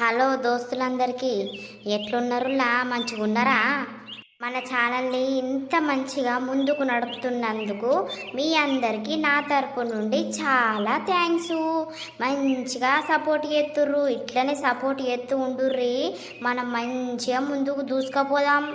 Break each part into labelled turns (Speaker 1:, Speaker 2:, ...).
Speaker 1: Hello దోస్తులందరికీ ఎట్లున్నారులా మంచిగా ఉన్నారా మన ఛానల్ని ఇంత మంచిగా ముందుకు నడుపుతున్నందుకు మీ అందరికీ నా తరపు నుండి చాలా థ్యాంక్స్. మంచిగా సపోర్ట్ చేస్తుర్రు ఇట్లనే సపోర్ట్ చేస్తూ ఉండుర్రి. మనం మంచిగా ముందుకు దూసుకుపోదాం.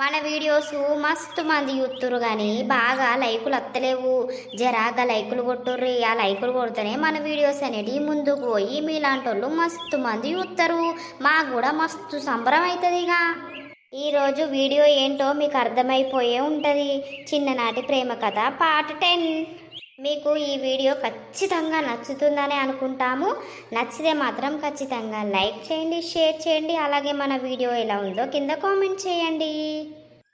Speaker 1: మన వీడియోస్ మస్తు మంది చూస్తురు కానీ బాగా లైకులు అత్తలేవు. జరాగా లైకులు కొట్టుర్రి. ఆ లైకులు కొడితేనే మన వీడియోస్ అనేటివి ముందుకు పోయి మీలాంటి వాళ్ళు మస్తు మంది చూస్తారు మాకు కూడా మస్తు సంబరం అవుతుంది ఇక ఈరోజు వీడియో ఏంటో మీకు అర్థమైపోయే ఉంటుంది. చిన్ననాటి ప్రేమ కథ పార్ట్ టెన్. మీకు ఈ వీడియో ఖచ్చితంగా నచ్చుతుందని అనుకుంటాము. నచ్చితే మాత్రం ఖచ్చితంగా లైక్ చేయండి షేర్ చేయండి. అలాగే మన వీడియో ఎలా ఉందో కింద కామెంట్ చేయండి.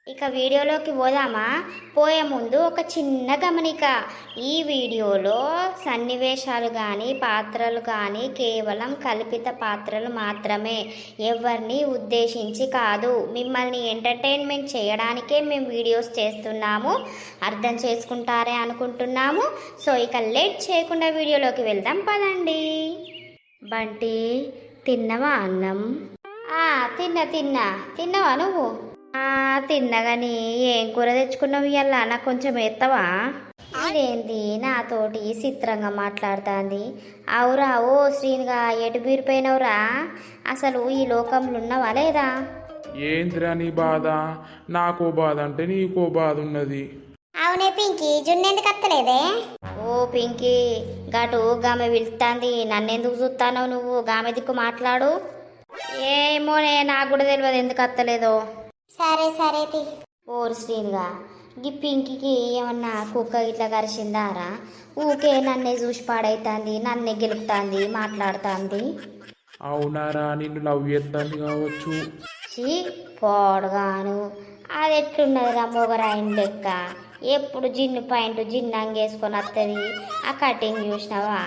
Speaker 1: ఇక వీడియోలోకి పోదామా? పోయే ముందు ఒక చిన్న గమనిక. ఈ వీడియోలో సన్నివేశాలు కానీ పాత్రలు కానీ కేవలం కల్పిత పాత్రలు మాత్రమే. ఎవరిని ఉద్దేశించి కాదు. మిమ్మల్ని ఎంటర్టైన్మెంట్ చేయడానికే మేము వీడియోస్ చేస్తున్నాము. అర్థం చేసుకుంటారే అనుకుంటున్నాము. సో ఇక లేట్ చేయకుండా వీడియోలోకి వెళ్దాం. పదండి. బంటి తిన్నవా అన్నం? తిన్నా తిన్నా. తిన్నావా నువ్వు? ఆ తిన్నా కానీ ఏం కూర తెచ్చుకున్నావు ఇవాళ నాకు కొంచెం ఎత్తవా? ఇదేంది? నాతోటి చిత్రంగా మాట్లాడుతుంది. అవురా ఓ శ్రీనిగా ఎటు బీరిపోయినవురా? అసలు ఈ లోకంలో ఉన్నావా లేదా?
Speaker 2: ఏందిరా నీ బాధ? నాకో బాధ అంటే నీకో బాధ ఉన్నది.
Speaker 1: అవునే పింకీ జున్ను ఎందుకు అత్తలేదే? ఓ పింకీ గటు గామె పిలుస్తాంది. నన్నెందుకు చూస్తానో నువ్వు? గామె దిక్కు మాట్లాడు. ఏమోనే నాకు కూడా తెలియదు ఎందుకు అత్తలేదో. సరే సరే ఓరు శ్రీనిగా ఈ పింకీకి ఏమన్నా కుక్క ఇట్లా కరిచిందారా ఊకే నన్నే చూసి పాడైతాంది నన్నే గెలుపుతాంది మాట్లాడుతాంది.
Speaker 2: అవునారా నిన్ను లవ్ చేస్తాను కావచ్చు.
Speaker 1: చీ పోడగాను. అది ఎట్లున్నది రా మొగరాయిన లెక్క? ఎప్పుడు జిన్ను పాయింట్ జిన్ను అంగేసుకొని వస్తుంది ఆ కటింగ్ చూసినావా?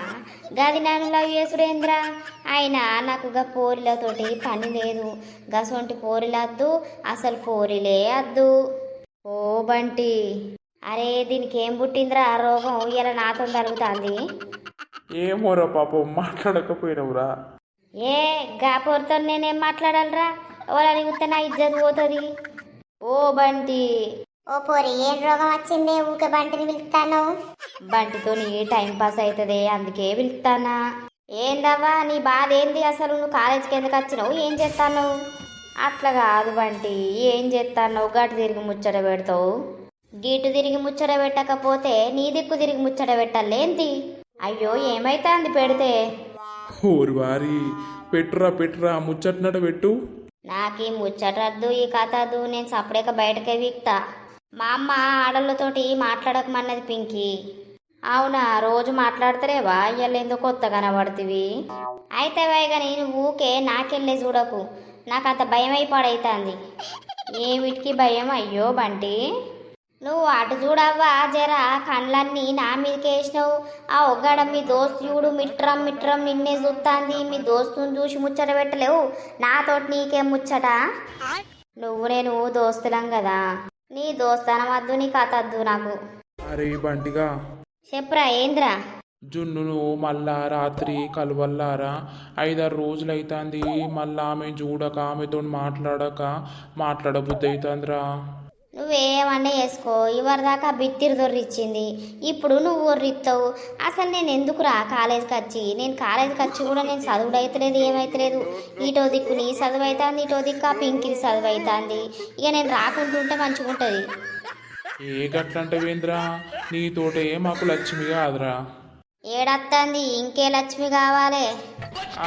Speaker 1: గది నన్ను లవ్ చేసుడేంద్రా? అయినా నాకు గా పోరిలతోటి పని లేదు. గసొంటి పోరిలద్దు అసలు పోరిలే అద్దు. ఓ బంటి అరే దీనికి ఏం పుట్టిందిరా ఆ రోగం? ఇలా నాతో తరుగుతుంది
Speaker 2: ఏమోరా పాపం మాట్లాడకపోయినవురా.
Speaker 1: ఏ గా పోరుతో నేనేం మాట్లాడాలరా? ఎవరు అడిగితే నా ఇజ్జత్ పోతుంది. ఓ బంటి
Speaker 3: ఓ పోరి ఏం రోగం వచ్చిందే? ఊకే బంటిని పిలుస్తాను?
Speaker 1: బంటితో నీ టైం పాస్ అవుతుంది అందుకే పిలుస్తానా. ఏందవ్వా నీ బాధ ఏంది అసలు నువ్వు కాలేజీకి ఎందుకు వచ్చినావు? ఏం చేస్తాను అట్లా కాదు బంటి. ఏం చేస్తాను గటు తిరిగి ముచ్చట పెడతావు. గీటు తిరిగి ముచ్చట పెట్టకపోతే నీ దిక్కు తిరిగి ముచ్చట పెట్టాలేంటి అయ్యో ఏమైతుంది పెడితే?
Speaker 2: ఓరి వారి పెట్టురా పెట్టురా ముచ్చట్నట పెట్టు.
Speaker 1: నాకు ఈ ముచ్చటద్దు ఈ కథ అద్దు. నేను సపరేక బయటకే వీక్తా. మా అమ్మ ఆడళ్ళతోటి మాట్లాడకమన్నది పింకి. అవునా రోజు మాట్లాడతలేవా? ఇవాళ ఎందుకు కొత్త కనబడుతుంది అయితే కానీ నువ్వు ఊకే నాకెళ్ళే చూడకు. నాకు అంత భయం అయిపోడైతుంది ఏమిటికి భయం? అయ్యో బంటి. నువ్వు అటు చూడవ్వా జరా? కళ్ళన్నీ నా మీదకి వేసినావు. ఆ ఒగ్గడ మీ దోస్తు చూడు మిట్రం మిట్రం నిన్నే చూస్తాంది మీ దోస్తుని చూసి ముచ్చట పెట్టలేవు. నాతోటి నీకేం ముచ్చట? నువ్వు నేను దోస్తులం కదా. నీ దోస్తానం వద్దు నీ కథ వద్దు నాకు.
Speaker 2: అరే బంటిగా
Speaker 1: చెప్పురా ఏంద్రా?
Speaker 2: జున్నును మళ్ళా రాత్రి కలవల్లారా? ఐదారు రోజులు అవుతుంది మళ్ళా ఆమె చూడక ఆమెతో మాట్లాడక మాట్లాడబుద్ధి అవుతుందిరా
Speaker 1: నువ్వేమన్నా చేసుకో. ఇవరిదాకా బిత్తిరి దొర్రిచ్చింది. ఇప్పుడు నువ్వు ఒర్రిస్తావు అసలు నేను ఎందుకురా కాలేజీకి వచ్చి? నేను కాలేజీకి వచ్చి కూడా నేను చదువుడు అవుతలేదు ఏమైతలేదు. ఇటో దిక్కు నీ చదువు అవుతుంది ఇటో దిక్కు ఆ పింకిది చదువు అవుతుంది ఇక నేను రాకుంటుంటే మంచిగా ఉంటుంది
Speaker 2: ఏ గట్లంటవేంద్రా నీతోటే మాకు లక్ష్మి కాదురా.
Speaker 1: ఏడత్తంది? ఇంకే లక్ష్మి కావాలి.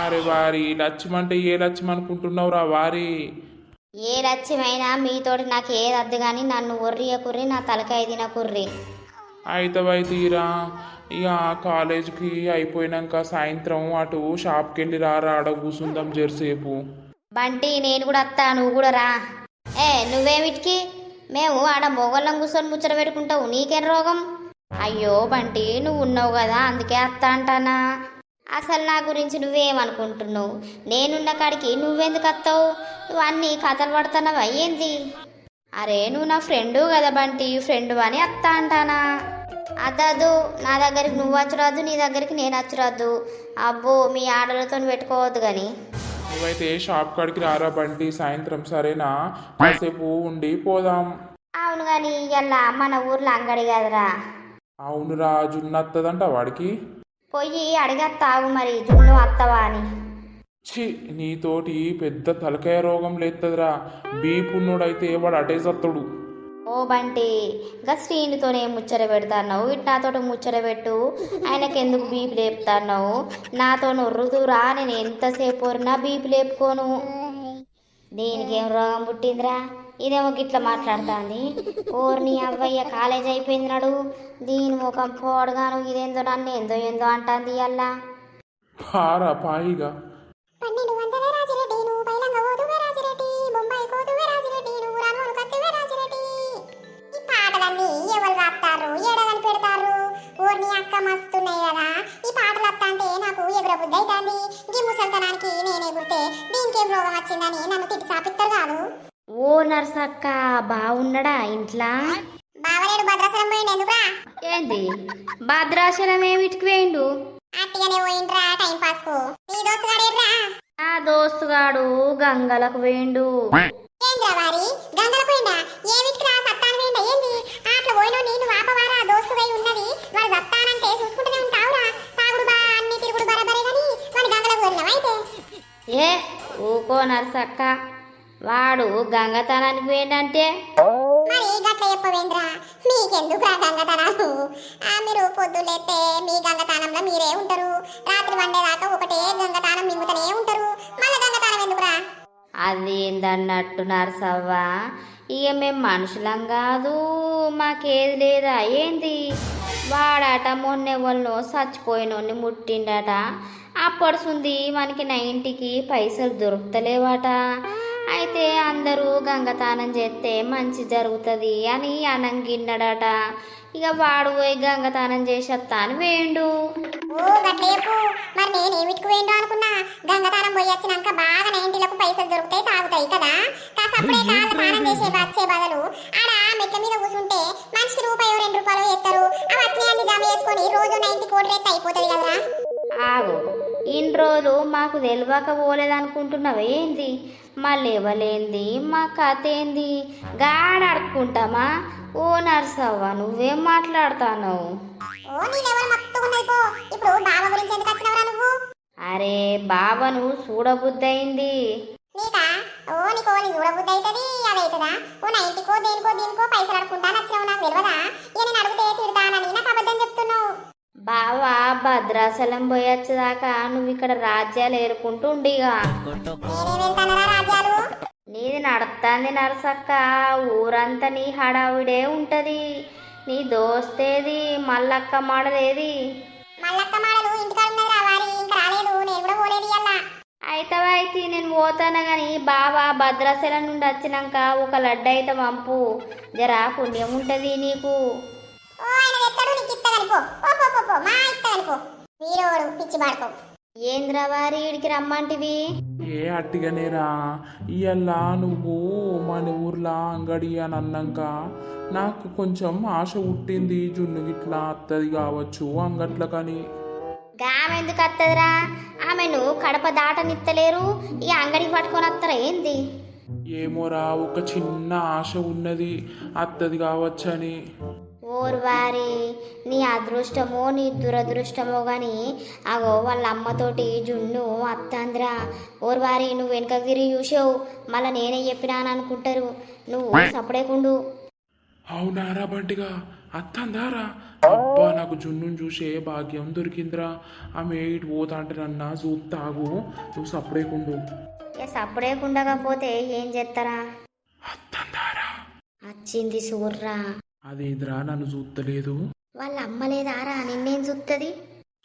Speaker 2: అరే వారి లక్ష్మి అంటే ఏ లక్ష్మి అనుకుంటున్నావురా వారి?
Speaker 1: ఏ లక్ష్యమైనా మీతోటి నాకు ఏది అద్దు కానీ నన్ను ఒర్రియ కుర్రి నా తలకాయ తిన కుర్రి.
Speaker 2: అయితవై తీరా. ఇక కాలేజీకి అయిపోయినాక సాయంత్రం అటు షాప్కి వెళ్ళి రారా ఆడ కూసుందాం జరసేపు.
Speaker 1: బంటి నేను కూడా వస్తా నువ్వు కూడా రా. ఏ నువ్వేమిటికి? మేము ఆడ మొగళ్ళం కూర్చొని ముచ్చట పెట్టుకుంటావు నీకేం రోగం? అయ్యో బంటి నువ్వు ఉన్నావు కదా అందుకే అత్త అంటానా? అసలు నా గురించి నువ్వేమనుకుంటున్నావు? నేనున్న కాడికి నువ్వెందుకు వస్తావు? నువ్వు అన్ని కథలు పడుతున్నావా? ఏంది? అరే నువ్వు నా ఫ్రెండు కదా బంటి ఫ్రెండు అని అత్త అంటానా? అద్దదు నా దగ్గరికి నువ్వు వచ్చరాదు నీ దగ్గరికి నేను వచ్చరాదు. అబ్బో మీ ఆడలతో పెట్టుకోవద్దు కానీ
Speaker 2: నువ్వైతే షాప్ కాడికి రారా బండి సాయంత్రం సరేనా? కాసేపు ఉండి పోదాం.
Speaker 1: అవును కానీ ఇవాళ మన ఊర్లో అంగడి కదరా.
Speaker 2: అవునురా జున్ను వస్తుందంట వాడికి.
Speaker 1: పోయి అడిగత్తావు మరి జున్ను అత్తవా అని.
Speaker 2: ఛీ నీతోటి పెద్ద తలకాయ రోగం లేత్తదిరా. బీపున్నోడైతే వాడు అటే సత్తుడు.
Speaker 1: ఓ బంటి ఇంకా శ్రీనితోనే ముచ్చట పెడతాన్నావు? ఇటు నాతోటి ముచ్చట పెట్టు. ఆయనకి ఎందుకు బీపీ లేపుతాన్నావు? నాతో నొర్రుదురా నేను ఎంతసేపు వరినా బీపీ లేపుకోను. దీనికి ఏం రోగం పుట్టిందిరా? ఇదేమో గిట్ల మాట్లాడుతుంది. ఓర్ని అవ్వయ్య కాలేజ్ అయిపోయింది నాడు. దీని ముఖం పోడగాను ఇదేందో నన్ను ఏందో ఏందో అంటాంది అల్లా.
Speaker 2: పారా పాయిగా.
Speaker 3: పన్నెండు వందల
Speaker 1: ఇంట్లో
Speaker 3: బావలేడు భద్రాచలం పోయిండు ఎందుకురా?
Speaker 1: ఏంది? భద్రాచలం ఏమిటికి వేయండు
Speaker 3: అట్టిగానే పోయిండ్రా టైం పాస్కు. నీ దోస్తు గాడేర్రా
Speaker 1: నా దోస్తుగాడు గంగలకు వేయండు
Speaker 3: ఏంద్రా వారి? గంగల పోయిందా ఏమిటికి రా సత్తాను వేయండా ఏంది? అట్లా పోయిన నేను వాపవారా దోస్తు పోయి ఉన్నది. వాడు సత్తానంటే చూసుకుంటూనే ఉంటావురా. తాగుడు బా అన్ని తిరుగుడు బరబరే గాని వాడి గంగలకు వెళ్ళినావా అయితే
Speaker 1: ఏ ఊకో నర్సక్క. వాడు గంగతనానికి
Speaker 3: గట్ల చెప్పవేంద్రా మీకెందుకు రా గంగతనాలు ఆ మీరు పొద్దులేస్తే మీ గంగతానంలో మీరే ఉంటారు. రాత్రి వండేదాకా ఒకటే గంగతానం మింగుతూనే ఉంటారు. మళ్ళీ గంగతానం ఎందుకురా?
Speaker 1: అది ఏందన్నట్టు నర్సవ్వ? ఇక మేము మనుషులం కాదు. మాకేది లేదా? ఏంది? వాడట మొన్నెవరినో చచ్చిపోయినోని ముట్టిండట. అప్పడుసుంది మనకి నైంటికి పైసలు దొరుకుతలేవట. అయితే అందరూ గంగతానం చేస్తే మంచి జరుగుతుంది అని అనంగిన్నడట. ఇక వాడు పోయి గంగతానం చేసేస్తా అని వేయండు
Speaker 3: ఓ గట్లేపు మరి నేను ఏమిటికి పోయిండు అనుకున్నా? గంగతానం పోయి వచ్చినాక బాగా నైంటీలకు పైసలు దొరుకుతాయి తాగుతాయి కదా. కాసప్పుడే కాళ్ళ స్నానం చేసే వచ్చే బదులు? ఆడ మెట్ల మీద కూర్చుంటే మనిషికి రూపాయో రెండు రూపాయలు ఎత్తారు. ఆ వచ్చినాయన్ని జమ చేసుకొని రోజు అయిపోతుంది కదరా.
Speaker 1: ఆగు. ఇన్ని రోజులు మాకు తెలియక పోలేదనుకుంటున్నావా ఏంది? మళ్ళీ ఇవ్వలేంది మా కథ ఏంది గాడ అడుక్కుంటామా ఓ నర్సవ్వ నువ్వేం
Speaker 3: నువ్వు?
Speaker 1: అరే బావను చూడబుద్దయింది
Speaker 3: నీకా? ఓ నీకో నీ చూడబుద్ధి అవుతుంది ఓ నైంటీకో దేనికో దీనికో పైసలు అడుకుంటా నచ్చినావు నాకు తెలియదా ఇక నేను అడిగితే తిడతానని నాకు అబద్ధం చెప్తున్నావు.
Speaker 1: బావా భద్రాచలం పోయొచ్చేదాకా నువ్వు ఇక్కడ రాజ్యాలు ఏరుకుంటూ ఉండిగా. నీది నడుస్తుంది నరసక్క ఊరంతా నీ హడావిడే ఉంటది. నీ దోస్తేది మల్లక్క మాడలేది. అయితే అయితే నేను పోతాను గాని బావా భద్రాచలం నుండి వచ్చినాక ఒక లడ్డు అయితే పంపు. జరా పుణ్యం ఉంటది నీకు.
Speaker 3: ఎత్తడు నీకు ఇత్తగలిపో ఓ పో పో పో మా ఇత్తగలిపో వీరోడు పిచ్చి బాడుకో
Speaker 1: ఏంద్రా వారి ఈడికి రమ్మంటివి?
Speaker 2: ఏ అట్టిగానేరా ఇయ్యాల నువ్వు మన ఊర్లో అంగడి అని అన్నాక నాకు కొంచెం ఆశ పుట్టింది జున్ను గిట్లా అత్తది కావచ్చు అంగట్ల కానీ.
Speaker 1: గామె ఎందుకు వస్తుందిరా ఆమెను కడప దాటనిత్తలేరు ఈ అంగడికి పట్టుకొని వస్తారా ఏంది?
Speaker 2: ఏమోరా ఒక చిన్న ఆశ ఉన్నది అత్తది కావచ్చని.
Speaker 1: ఓర్వారి నీ అదృష్టమో నీ దురదృష్టమో గాని అగో వాళ్ళ అమ్మతోటి జున్ను అత్తాంద్రా ఓర్వారి నువ్వు వెనక తిరిగి చూసావు. మళ్ళీ నేనే చెప్పినాను అనుకుంటారు. నువ్వు సపడేకుండు
Speaker 2: అవునారా బంటిగా? అత్తందారా అబ్బా నాకు జున్నుని చూసే భాగ్యం దొరికిందిరా. ఆమె ఇటు పోతా అంటే నన్న చూస్తాగు నువ్వు సపడేకుండు
Speaker 1: సపడేకుండకపోతే ఏం చేస్తారా
Speaker 2: అత్తందారా
Speaker 1: వచ్చింది సూర్రా.
Speaker 2: అదేదిరా నన్ను చూస్తలేదు
Speaker 1: వాళ్ళ అమ్మ లేదారా నిన్నేం చూస్తుంది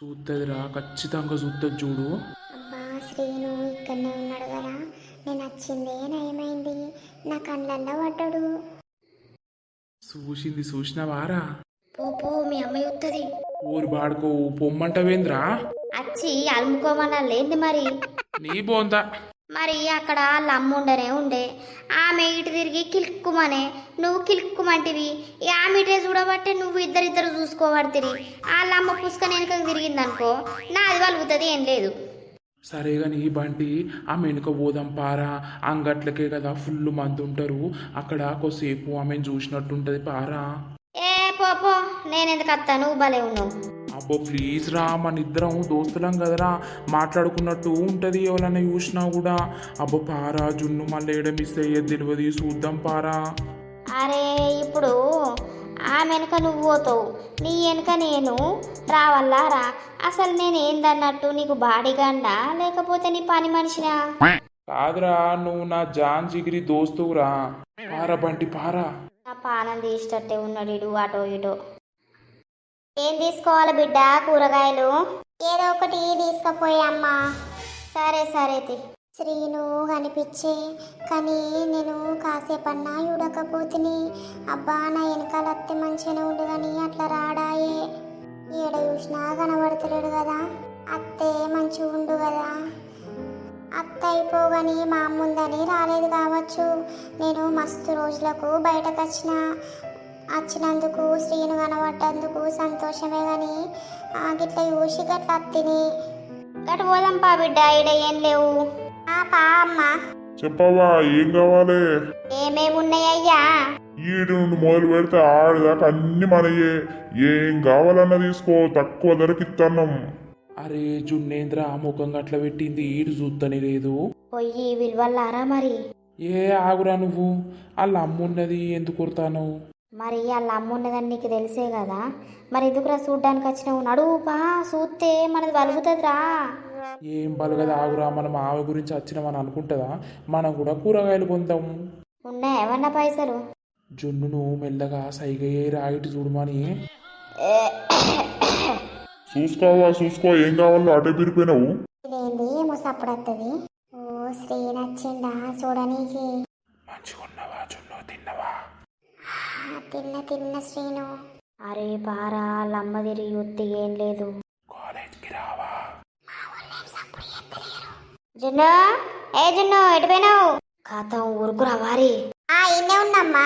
Speaker 2: చూస్తుందిరా ఖచ్చితంగా చూస్తుంది చూడు.
Speaker 3: అబ్బా శ్రీను ఇక్కడనే ఉన్నాడు కదా. నేను వచ్చిందే నయమైంది. నా కళ్ళల్లో పడ్డాడు.
Speaker 2: చూసింది చూసినవారా
Speaker 1: పో పో మీ అమ్మ చూస్తుంది
Speaker 2: ఊరు బాడుకో పొమ్మంటవేంద్రా?
Speaker 1: వచ్చి అలుముకోమన్నా లేంది మరి.
Speaker 2: నీ బోందా?
Speaker 1: మరి అక్కడ వాళ్ళ అమ్మ ఉండనే ఉండే. ఆమె ఇటు తిరిగి కిలుక్కుమనే. నువ్వు కిలుక్కుమంటివి. ఈ ఆమె ఇటే చూడబట్టే నువ్వు ఇద్దరిద్దరు చూసుకోబడుతుంది వాళ్ళ అమ్మ పుస్తకం వెనుకకు తిరిగిందనుకో నాది వలుగుతుంది ఏం లేదు.
Speaker 2: సరే గాని బంటి ఆమె వెనుక పోదాం పారా. అంగట్లకే కదా ఫుల్ మంది ఉంటారు అక్కడ కొద్దిసేపు ఆమెను చూసినట్టుంటది పారా.
Speaker 1: ఏ పో పో. నేను ఎందుకు అత్తా? నువ్వు భలే ఉన్నావు.
Speaker 2: అబ్బో ప్లీజ్ రా మన ఇద్దరం దోస్తులం కదరా. మాట్లాడుకున్నట్టు ఉంటది ఎవరైనా చూసినా కూడా. అబ్బో పారా జున్ను మళ్ళీ ఏడ మిస్ అయ్యేది తెలియదు చూద్దాం పారా.
Speaker 1: అరే ఇప్పుడు ఆ వెనుక నువ్వు పోతావు. నీ వెనుక నేను రావల్లా రా. అసలు నేను ఏందన్నట్టు నీకు బాడీగాండా లేకపోతే నీ పని మనిషినా?
Speaker 2: కాదురా నువ్వు నా జాన్ జిగిరి దోస్తువురా. పారా బంటి పారా.
Speaker 1: నా పానం తీసేటట్టే ఉన్నాడు ఇడు అటో ఇటో. ఏం తీసుకోవాలి బిడ్డ కూరగాయలు?
Speaker 3: ఏదో ఒకటి తీసుకుపోయి అమ్మా.
Speaker 1: సరే సరే
Speaker 3: శ్రీను కనిపించే కానీ నేను కాసేపన్నా చూడకపోతిని. అబ్బా నా వెనకాల అత్తే మంచిగానే ఉండు కానీ అట్లా రాడాయే. ఏడ చూసినా కనబడతలేడు కదా. అత్తే మంచిగా ఉండు కదా. అత్త అయిపోగాని మా అమ్ముందని రాలేదు కావచ్చు. నేను మస్తు రోజులకు బయటకు వచ్చిన వచ్చినందుకు శ్రీను కనబడ్డందుకు సంతోషమే కానీ గిట్ల చూసి గట్ల అత్తిని.
Speaker 1: గటు పోదాం పా బిడ్డ ఈడ ఏం లేవు.
Speaker 3: ఆ పా అమ్మా.
Speaker 4: చెప్పవా ఏం కావాలి?
Speaker 1: ఏమేమి ఉన్నాయ్యా
Speaker 4: ఈడు నుండి మొదలు పెడితే ఆడదాకా అన్ని మనయే. ఏం కావాలన్నా తీసుకో తక్కువ ధరకి ఇస్తున్నాం
Speaker 2: అరే జున్నేంద్ర ఆ ముఖం గట్ల పెట్టింది ఈడు చూస్తనే లేదు.
Speaker 1: పొయ్యి విలువల్లారా మరి?
Speaker 2: ఏ ఆగురా నువ్వు వాళ్ళ అమ్మున్నది ఎందుకు కొడతాను
Speaker 1: మరి వాళ్ళ అమ్మ ఉన్నదని నీకు తెలిసే కదా? మరి ఎందుకురా చూడ్డానికి వచ్చినావు? నడువు పా చూస్తే మనది వలుగుతుందిరా.
Speaker 2: ఏం బలగదు ఆగురా. మనం ఆమె గురించి వచ్చినామని అనుకుంటుందా? మనం కూడా కూరగాయలు కొందాం.
Speaker 1: ఉన్నాయి ఏమన్నా పైసలు?
Speaker 2: జున్నును మెల్లగా సైగయ్యే రాయిటి చూడమని.
Speaker 4: చూసుకోవా చూసుకో. ఏం కావాలో అటే పిరిపోయినావు.
Speaker 3: ఇదేంది? ఏమో సప్పుడత్తది ఓ శ్రీ నచ్చిందా? చూడనీకి.
Speaker 2: మంచిగున్నవా జున్ను? తిన్నవా?
Speaker 3: తిన్న తిన్న శ్రీను.
Speaker 1: అరే పారా అమ్మ తిరిగి ఉత్తి ఏం లేదు.
Speaker 2: కాలేజ్కి రావా?
Speaker 1: జున్ను ఏ జున్ను ఎటుపోయినావు ఖాతం ఊరుకురా వారి
Speaker 3: ఆ ఇన్నే ఉన్నమ్మా.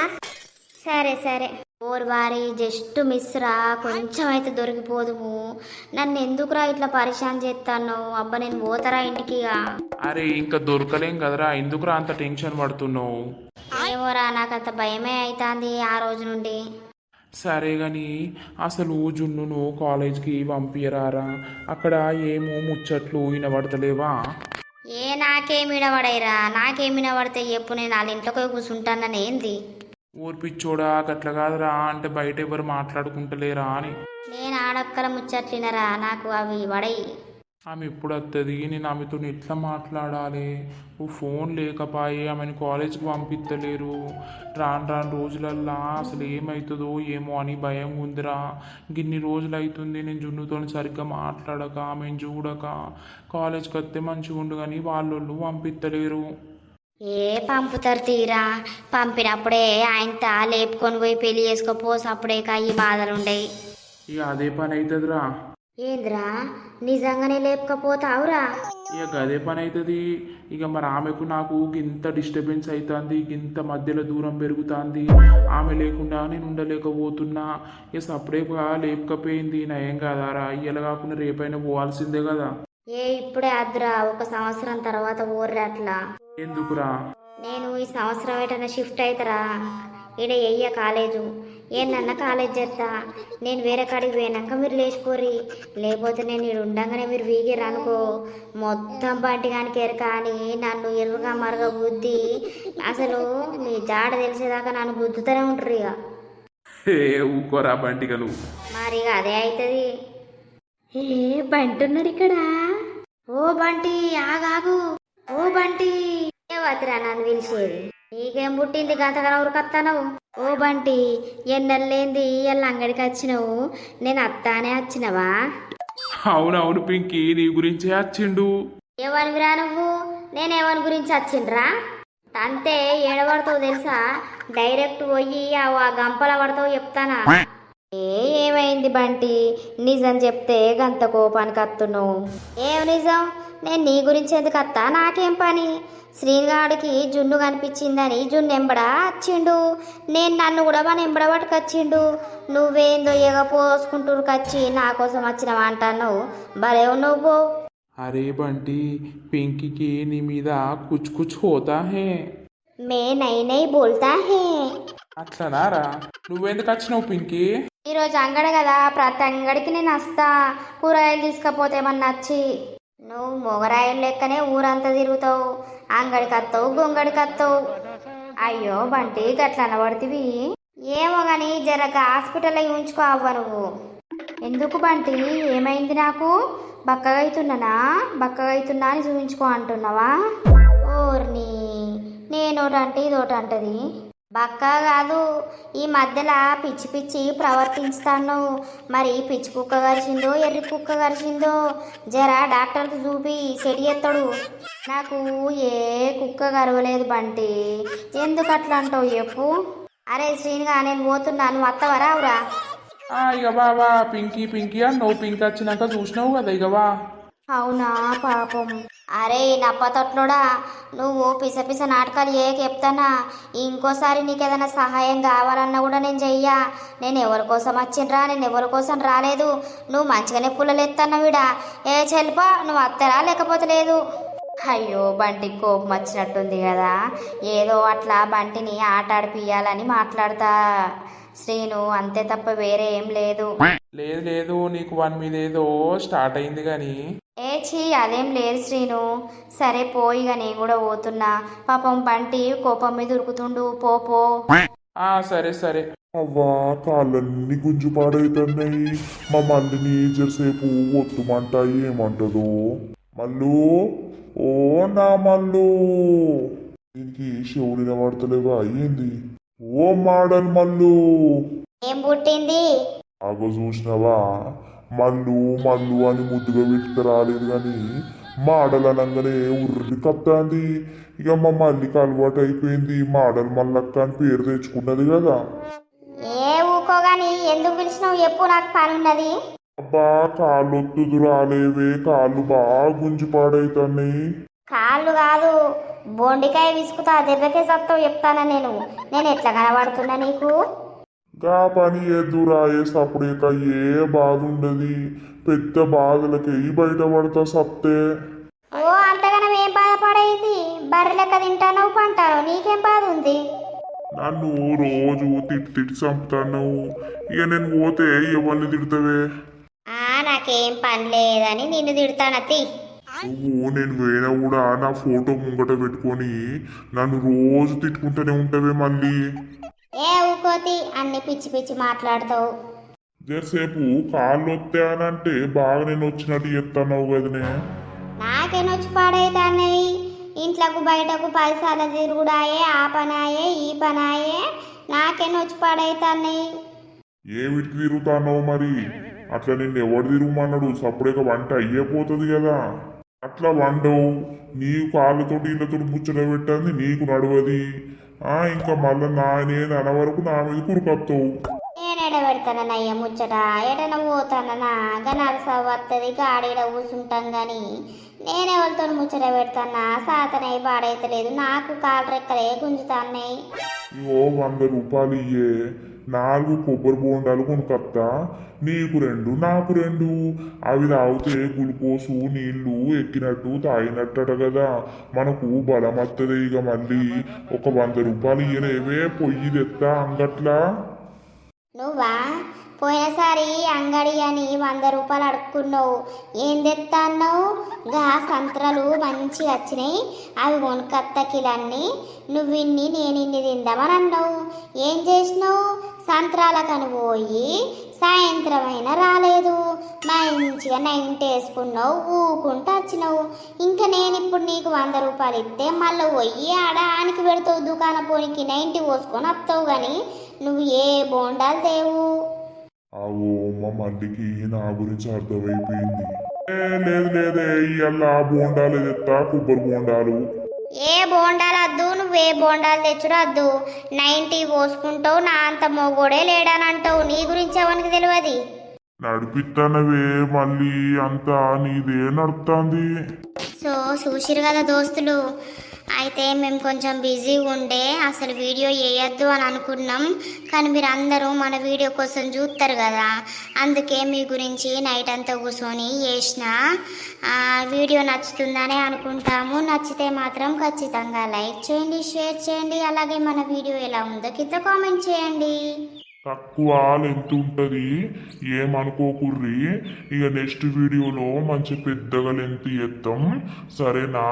Speaker 1: సరే సరే. ఓర్ వారి జస్ట్ మిస్ రా. కొంచెం అయితే దొరికిపోదుము. నన్ను ఎందుకురా ఇట్లా పరిశాన్ చేస్తాను అబ్బా నేను పోతారా ఇంటికి?
Speaker 2: అరే ఇంకా దొరకలేం కదరా. ఎందుకురా అంత టెన్షన్ పడుతున్నావు?
Speaker 1: ఏమోరా నాకు అంత భయమే అవుతుంది ఆ రోజు నుండి.
Speaker 2: సరే గాని అసలు జున్నును కాలేజ్కి పంపియరారా అక్కడ ఏమో ముచ్చట్లు వినబడతలేవా?
Speaker 1: ఏ నాకేం వినబడైరా? నాకేం వినబడితే చెప్పు నేను వాళ్ళ ఇంట్లోకి కూర్చుంటానని ఏంది
Speaker 2: ఊర్పిచ్చోడా గట్ల కాదురా అంటే బయట ఎవరు మాట్లాడుకుంటలేరా అని.
Speaker 1: నేను ఆడక్కల ముచ్చట్లినరా నాకు అవి పడయి.
Speaker 2: ఆమె ఎప్పుడు వస్తుంది నేను ఆమెతో ఎట్లా మాట్లాడాలి? ఓ ఫోన్ లేకపాయే ఆమెను కాలేజ్కి పంపిస్తలేరు రాను రాను రోజులల్లా అసలు ఏమవుతుందో ఏమో అని భయం ఉందిరా. గిన్ని రోజులు అవుతుంది నేను జున్నుతో సరిగ్గా మాట్లాడక ఆమెను చూడక. కాలేజ్కి వస్తే మంచిగా ఉండు కానీ వాళ్ళోళ్ళు పంపిస్తలేరు
Speaker 1: ఏ పంపుతారు తీరా? పంపినప్పుడే ఆయనతో లేపుకొని పోయి పెళ్ళి చేసుకోపో అప్పుడే ఈ బాధలు ఉండయి.
Speaker 2: ఇక అదే పని అవుతుందిరా
Speaker 1: ఏంద్రా? నిజంగానే లేపకపోతావురా?
Speaker 2: ఇక గదే పని అవుతుంది ఇక మరి ఆమెకు నాకు ఇంత డిస్టర్బెన్స్ అవుతుంది ఇంత మధ్యలో దూరం పెరుగుతుంది. ఆమె లేకుండా నేను ఉండలేకపోతున్నా. ఇక సపరేట్గా లేపకపోయింది. నయం కాదారా? ఇయ్యాల కాకుండా రేపైనా పోవాల్సిందే కదా.
Speaker 1: ఏ ఇప్పుడే అద్దురా ఒక సంవత్సరం తర్వాత ఊర్రా అట్లా
Speaker 2: ఎందుకురా?
Speaker 1: నేను ఈ సంవత్సరం ఏటన్నా షిఫ్ట్ అవుతారా ఈడ ఎయ్య కాలేజు. ఏందన్న కాలేజ్ చేస్తా నేను వేరే కాడికి పోయినాక మీరు లేచిపోరి లేకపోతే నేను ఇక్కడ ఉండంగానే మీరు వీగిర్రు అనుకో. మొత్తం బంటిగానికి ఎరక అని నన్ను ఎరుగా మరగ బుద్ధి అసలు మీ జాడ తెలిసేదాకా నన్ను గుద్దుతూనే ఉంటారు ఇక
Speaker 2: ఏ ఊకోరా బంటిగా నువ్వు
Speaker 1: మరి ఇక అదే అవుతుంది ఏ బంటి ఉన్నాడు ఇక్కడ. ఓ బంటి ఆగాగు. ఓ బంటి. ఏ వతిరా నన్ను పిలిచేది? నీకేం పుట్టింది గంతగా ఉరకత్తానవు ఓ బంటి ఎన్నెల్లేంది ఎల్ల అంగడికి వచ్చినావు? నేను అత్తానే వచ్చినవా?
Speaker 2: అవునవును పింకి నీ గురించే వచ్చిండు
Speaker 1: ఎవరివిరా నువ్వు? నేను ఎవరి గురించి వచ్చిండ్రా అంతే ఏడబడతావు తెలుసా? డైరెక్ట్ పోయి ఆ ఆ గంపల పడతావు చెప్తానా? ఏ ఏమైంది బంటి? నిజం చెప్తే గంత కోపానికి అత్తున్నావు ఏం నిజం? నేను నీ గురించి ఎందుకు అత్తా? నాకేం పని? శ్రీగాడికి జున్ను కనిపించిందని జున్ను ఎంబడా వచ్చిండు నేను నన్ను కూడా మన ఎంబడ పట్టుకొచ్చిండు? నువ్వేందో ఎగ పోసుకుంటూ కచ్చి నా కోసం వచ్చినవా అంటాను? భలే నువ్వు
Speaker 2: అరే బంటి పింకీకి నీ మీద కుచ్ కుచ్ హోతా హే.
Speaker 1: మే నై నై బోల్తా హే.
Speaker 2: అట్లనారా నువ్వెందుకు వచ్చినావు పింకీ?
Speaker 1: ఈరోజు అంగడ కదా ప్రతి అంగడికి నేను వస్తా. కూరగాయలు తీసుకపోతే ఏమన్నా నచ్చి నువ్వు మొగరాయలు లెక్కనే ఊరంతా తిరుగుతావు. అంగడికి వస్తావు గొంగడికి వస్తావు. అయ్యో బంటి గట్ల అనబడితివి. ఏమో గాని జరగ హాస్పిటల్లో ఉంచుకో అవ్వ నువ్వు. ఎందుకు బంటి ఏమైంది నాకు? బక్కగా బక్కగైతున్నా బక్కగా అవుతున్నా అని చూపించుకో అంటున్నావా? ఓర్ని నేనోటంటే ఇదోటంటది. బక్క కాదు ఈ మధ్యలో పిచ్చి పిచ్చి ప్రవర్తిస్తాను మరి పిచ్చి కుక్క కరిచిందో ఎర్రి కుక్క కరిచిందో జరా డాక్టర్కి చూపి సెడి ఎత్తాడు. నాకు ఏ కుక్క కరవలేదు బంటి. ఎందుకు అట్లా అంటావు చెప్పు. అరే శ్రీనిగా నేను పోతున్నాను నువ్వు వస్తావా రావురా?
Speaker 2: ఇక బావా పింకీ పింకీ అన్నావు పింకీ వచ్చినాక చూసినావు కదా ఇగవా
Speaker 1: అవునా పాపం. అరే నప్పతొట్లోడా నువ్వు పిస పిస నాటకాలు ఏ చెప్తానా ఇంకోసారి నీకు ఏదైనా సహాయం కావాలన్నా కూడా నేను చెయ్యా. నేను ఎవరి కోసం వచ్చిండ్రా? నేను ఎవరి కోసం రాలేదు? నువ్వు మంచిగానే పుల్లలు ఎత్తన్నావిడా ఏ చెల్పా నువ్వు అత్తరా లేకపోతే లేదు? అయ్యో బంటికి కోపం వచ్చినట్టుంది కదా. ఏదో అట్లా బంటిని ఆట ఆడిపియాలని మాట్లాడతా. శ్రీను అంతే తప్ప వేరే ఏం లేదు.
Speaker 2: లేదు లేదు నీకు వన్ మీద ఏదో స్టార్ట్ అయింది కానీ
Speaker 1: ఏ చీ అదేం లేదు శ్రీను. సరే పోయిగా నేను కూడా పోతున్నా. పాపం బంటి కోపం మీద ఉరుకుతుండు. పో పో.
Speaker 2: ఆ సరే సరే.
Speaker 4: అవ్వా కాళ్ళన్నీ గుంజు పాడైతున్నాయి. మా మల్లిని జరసేపు ఒత్తుమంట ఏమంటదో. మల్లు ఓ నా మల్లు. దీనికి శివుడిన పడతలేవా ఏంది? ఓ మాడల్ మల్లు.
Speaker 1: ఏం పుట్టింది?
Speaker 4: ఆగో చూసినావా? మల్లు మల్లు అని ముద్దుగా పెట్టుకు రాలేదు కానీ మాడల్ అనగానే ఉర్రి కప్తాంది. ఇక మా మల్లికి అలవాటు అయిపోయింది. మాడల్ మల్లక్క అని పేరు తెచ్చుకున్నది కదా.
Speaker 1: ఏ ఊకోగాని ఎందుకు పిలిచినావు? చెప్పు నాకు పని ఉన్నది
Speaker 4: అబ్బా కాళ్ళు ఒత్తుదు రాలేవే. కాళ్ళు బాగా గుంజి పాడైతున్నాయి.
Speaker 1: కాళ్ళు కాదు బొండికాయ విసుకుతా దెబ్బకే సత్తావు చెప్తానా నేను? నేను ఎట్లా కనబడుతున్నా నీకు?
Speaker 4: గా పని ఎదురాయే సపడేక ఏ బాధ ఉండదు పెద్ద బాధలకి బయటపడతా సత్తే
Speaker 1: ఓ అంతగానం ఏం బాధపడేది? బర్రె లెక్క తింటాను పంటాను నీకేం బాధ ఉంది
Speaker 4: నన్ను రోజు తిట్టి తిట్టి చంపుతాను ఇక నేను పోతే ఎవరిని తిడతావే?
Speaker 1: ఆ నాకేం పని లేదని నిన్ను తిడతానత్తి
Speaker 4: నువ్వు నేను పోయినా కూడా నా ఫోటో ముంగట పెట్టుకొని నన్ను రోజు తిట్టుకుంటూనే ఉంటావే మళ్ళీ.
Speaker 1: ఏ ఊకోతి? అన్ని పిచ్చి పిచ్చి మాట్లాడతావు.
Speaker 4: జరసేపు కాళ్ళు వస్తానంటే బాగా నేను వచ్చినట్టు చెప్తాను కదనే.
Speaker 1: నాకేనొచ్చి పాడైతాన్నవి ఇంట్లోకు బయటకు పైసలు తిరుగుడాయే ఆ పనాయే ఈ పనాయే నాకేనొచ్చి పాడైతాన్నాయి
Speaker 4: ఏమిటికి తిరుగుతానో మరి? అట్లా నిన్ను ఎవడు తిరుగుమన్నాడు? సప్పుడేక వంట అయ్యేపోతుంది కదా. అట్లా వండవు. నీకు కాళ్ళతోటి ఇళ్ళతో ముచ్చట పెట్టంది నీకు నడవది. ఆ ఇంకా మళ్ళా నా నేను అన వరకు నా మీద కురుకొత్తావు.
Speaker 1: నేనేడ పెడతానయ్య ముచ్చట? ఎటన పోతానన్నా? గనాలు వస్తుంది గాడీడ నేనెవరితో ముచ్చట పెడతానా సాతనై పాడైతలేదు. నాకు కాలు రెక్కలే గుంజుతాన్నాయి.
Speaker 4: ఇగో వంద రూపాయలు ఇయ్యే నాలుగు కొబ్బరి బోండాలు కొనుకత్తా. నీకు రెండు నాకు రెండు. అవి తాగితే గ్లూకోసు నీళ్ళు ఎక్కినట్టు తాగినట్టట కదా. మనకు బలం వస్తుంది ఇక మళ్ళీ. ఒక వంద రూపాయలు ఇయ్యలేవే పొయ్యి తెత్తా అంగట్లా.
Speaker 1: నువ్వా? పోయినసారి అంగడి అని వంద రూపాయలు అడుక్కున్నావు. ఏం తెస్తాన్నావు గా సంత్రాలు మంచిగా వచ్చినాయి. అవి కొనుకత్త కిలన్నీ నువ్వు ఇన్ని నేను ఇన్ని తిందామని అన్నావు ఏం చేసినావు? సంత్రాలకని పోయి సాయంత్రం అయినా రాలేదు. మంచిగా నైంటి వేసుకున్నావు ఊకుంటూ వచ్చినావు. ఇంకా నేను ఇప్పుడు నీకు వంద రూపాయలు ఇస్తే మళ్ళీ పోయి ఆడ ఆనికి పెడతావు దుకాణం పోనికి నైంటి పోసుకొని వస్తావు కానీ నువ్వు ఏ బోండాలు తేవు.
Speaker 4: ఆవో మా మల్లికి నా గురించి అర్థమైపోయింది. లేదు లేదే ఇవాళ బోండాలు తెత్తా కొబ్బరి బోండాలు.
Speaker 1: ఏ బోండాలు వద్దు నువ్వు బోండాలు తెచ్చుడద్దు నైంటీ పోసుకుంటావు నా అంత మొగోడే లేడనంటావు. నీ గురించి ఎవరికి తెలియదు?
Speaker 4: నడిపిస్తానవే మళ్ళీ అంతా నీదే నడుపుతాంది
Speaker 1: సో చూసిరు కదా దోస్తులు. అయితే మేము కొంచెం బిజీగా ఉండే అసలు వీడియో వేయొద్దు అని అనుకున్నాం. కానీ మీరు అందరూ మన వీడియో కోసం చూస్తారు కదా. అందుకే మీ గురించి నైట్ అంతా కూర్చొని వేసిన వీడియో నచ్చుతుందని అనుకుంటాము. నచ్చితే మాత్రం ఖచ్చితంగా లైక్ చేయండి షేర్ చేయండి. అలాగే మన వీడియో ఎలా ఉందో కింద కామెంట్ చేయండి.
Speaker 4: తక్కువ లెంత్ ఉంటుంది ఏమనుకోకుర్రి ఇక నెక్స్ట్ వీడియోలో మంచి పెద్దగా లెంత్ చేద్దాం. సరేనా?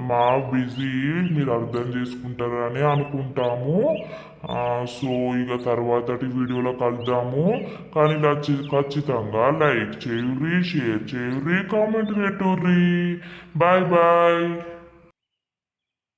Speaker 4: మా బిజీ మీరు అర్థం చేసుకుంటారని అనుకుంటాము. సో ఇక తర్వాతటి వీడియోలో కలుద్దాము. కానీ నచ్చి ఖచ్చితంగా లైక్ చేయుర్రి షేర్ చేయుర్రి కామెంట్ పెట్టుర్రి. Bye bye.